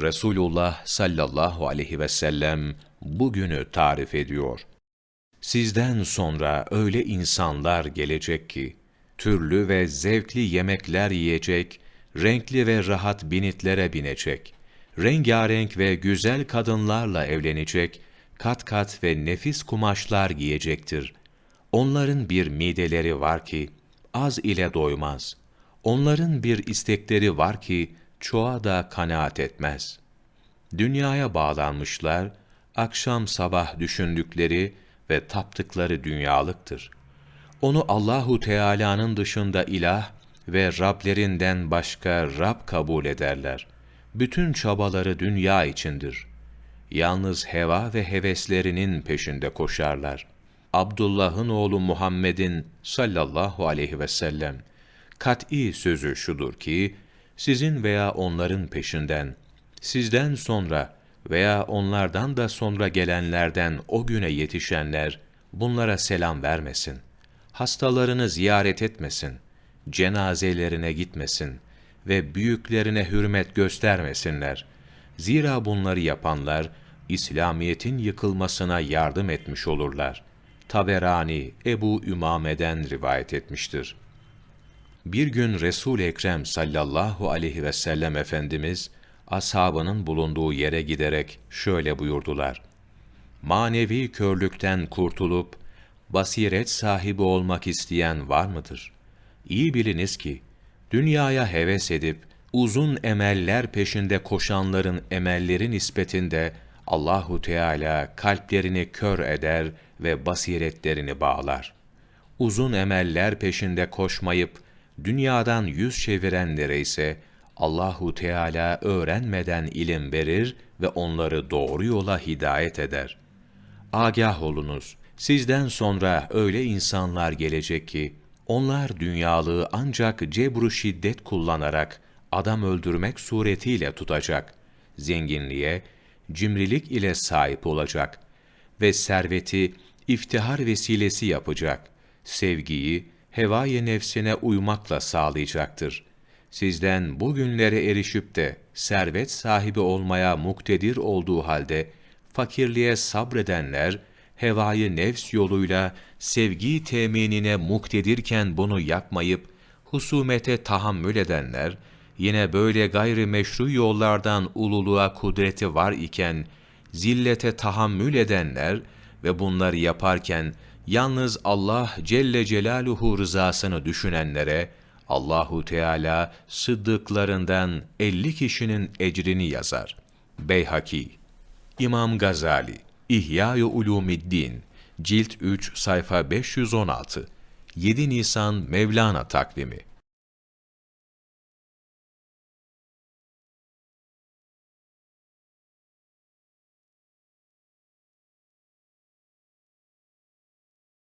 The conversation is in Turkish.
Resulullah sallallahu aleyhi ve sellem bugünü tarif ediyor. Sizden sonra öyle insanlar gelecek ki, türlü ve zevkli yemekler yiyecek, renkli ve rahat binitlere binecek, rengarenk ve güzel kadınlarla evlenecek, kat kat ve nefis kumaşlar giyecektir. Onların bir mideleri var ki, az ile doymaz. Onların bir istekleri var ki, çoğa da kanaat etmez. Dünyaya bağlanmışlar, akşam sabah düşündükleri ve taptıkları dünyalıktır. Onu Allahu Teala'nın dışında ilah ve Rablerinden başka Rab kabul ederler. Bütün çabaları dünya içindir. Yalnız heva ve heveslerinin peşinde koşarlar. Abdullah'ın oğlu Muhammed'in sallallahu aleyhi ve sellem kat'î sözü şudur ki, sizin veya onların peşinden, sizden sonra veya onlardan da sonra gelenlerden o güne yetişenler, bunlara selam vermesin. Hastalarını ziyaret etmesin. Cenazelerine gitmesin ve büyüklerine hürmet göstermesinler. Zira bunları yapanlar, İslamiyet'in yıkılmasına yardım etmiş olurlar. Taberani, Ebu Ümame'den rivayet etmiştir. Bir gün Resul-i Ekrem sallallahu aleyhi ve sellem Efendimiz, ashabının bulunduğu yere giderek şöyle buyurdular. Manevi körlükten kurtulup, basiret sahibi olmak isteyen var mıdır? İyi biliniz ki, dünyaya heves edip, uzun emeller peşinde koşanların emelleri nispetinde, Allahu Teala kalplerini kör eder ve basiretlerini bağlar. Uzun emeller peşinde koşmayıp, dünyadan yüz çevirenlere ise, Allahu Teala öğrenmeden ilim verir ve onları doğru yola hidayet eder. Agah olunuz, sizden sonra öyle insanlar gelecek ki, onlar dünyalığı ancak cebru şiddet kullanarak adam öldürmek suretiyle tutacak, zenginliğe, cimrilik ile sahip olacak ve serveti iftihar vesilesi yapacak, sevgiyi hevai nefsine uymakla sağlayacaktır.'' sizden bugünlere erişip de servet sahibi olmaya muktedir olduğu halde fakirliğe sabredenler hevayı nefs yoluyla sevgi teminine muktedirken bunu yapmayıp husumete tahammül edenler yine böyle gayri meşru yollardan ululuğa kudreti var iken zillete tahammül edenler ve bunları yaparken yalnız Allah Celle Celaluhu rızasını düşünenlere Allahu Teala sıddıklarından 50 kişinin ecrini yazar. Beyhaki İmam Gazali İhya-i Ulumiddin Cilt 3 sayfa 516 7 Nisan Mevlana takvimi